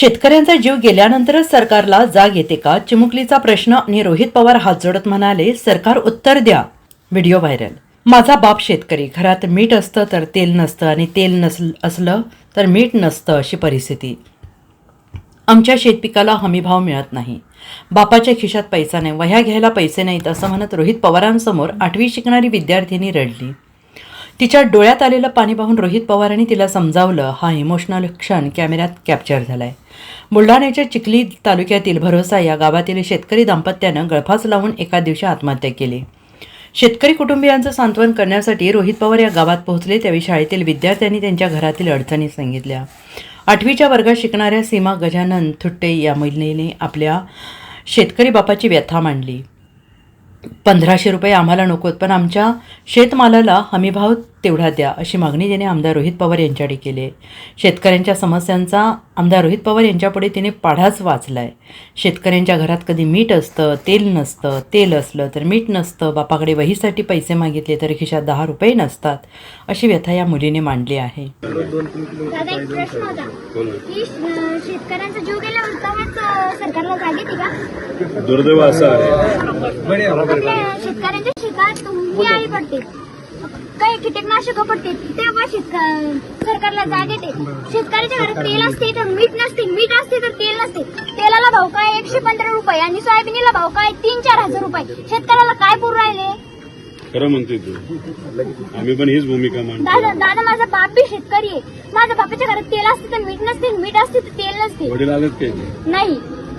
शेतकऱ्यांचा जीव गेल्यानंतरच सरकारला जाग येते का? चिमुकलीचा प्रश्न आणि रोहित पवार हात जोडत म्हणाले सरकार उत्तर द्या. Video viral. माझा बाप शेतकरी घरात मीठ असतं तर तेल नसतं आणि तेल नसल असलं तर मीठ नसतं अशी परिस्थिती. आमच्या शेतपिकाला हमीभाव मिळत नाही. बापाच्या खिशात पैसा नाही वह्या घ्यायला पैसे नाहीत असं म्हणत रोहित पवारांसमोर आठवी शिकणारी विद्यार्थिनी रडली. तिच्या डोळ्यात आलेलं पाणी पाहून रोहित पवारांनी तिला समजावलं हा इमोशनल क्षण कॅमेऱ्यात कॅप्चर झालाय. बुलढाण्याच्या चिखली तालुक्यातील भरोसा या गावातील शेतकरी दाम्पत्यानं गळफास लावून एका दिवशी आत्महत्या केली. शेतकरी कुटुंबियांचं सांत्वन करण्यासाठी रोहित पवार या गावात पोहोचले. त्यावेळी शाळेतील विद्यार्थ्यांनी त्यांच्या घरातील अडचणी सांगितल्या. आठवीच्या वर्गात शिकणाऱ्या सीमा गजानन थुट्टे या महिलेने आपल्या शेतकरी बापाची व्यथा मांडली. पंधराशे रुपये आम्हाला नकोत पण आमच्या शेतमालाला हमीभाव तेवढा द्या अशी मागणी तिने आमदार रोहित पवार यांच्याकडे केली आहे. शेतकऱ्यांच्या समस्यांचा आमदार रोहित पवार यांच्यापुढे तिने पाढाच वाचला आहे शेतकऱ्यांच्या घरात कधी मीठ असतं तेल नसतं तेल असलं तर मीठ नसतं बापाकडे वहीसाठी पैसे मागितले तर खिशात दहा रुपये नसतात अशी व्यथा या मुलीने मांडली आहे. सरकारला जाग येते का? दुर्दैव असं आहे. शेतकऱ्यांच्या शेतात ही आळी पडते. काही कीटकनाशक पडते. तेव्हा सरकारला जाग येते शेतकऱ्याच्या घरात तेल असते तर मीठ नसते. मीठ असते तर तेल नसते. तेलाला भाव काय? एकशे पंधरा रुपये. आणि सोयाबीनला भाव काय? तीन चार हजार रुपये. शेतकऱ्याला काय पुरू राहिले? खरं म्हणतोय तू. आम्ही पण हीच भूमिका मांडतो. दादा दादा माझा बाप बी शेतकरी आहे. माझ्या बापाच्या घरात तेल असते तर मीठ नसते. मीठ असते तर तेल नसते. वडील आलेत काय? नाही.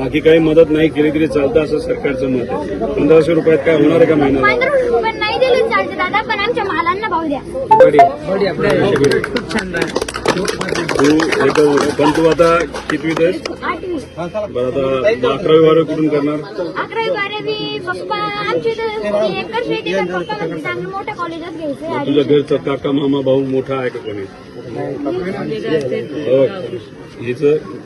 बाकी काही मदत नाही केली तरी चालतं असं सरकारचं मत आहे. पंधराशे रुपयात काय होणार आहे का महिन्याला रुपये नाही दिले चालते दादा पण आमच्या मालांना भाव द्या. खूप छान आहे. तू पण आता कितवीत आहेस आठवी. बरं आता अकरावी बारावी कुठून करणार? अकरावी बारावी पप्पा आमची तर एकच शेती तर पप्पा म्हणजे चांगलं मोठ्या कॉलेजात घ्यायचं तुझ्या घरचा काका मामा भाऊ मोठा आहे का कोणी? हो. हिचं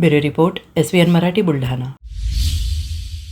Bureau report S Marathi Buldhana.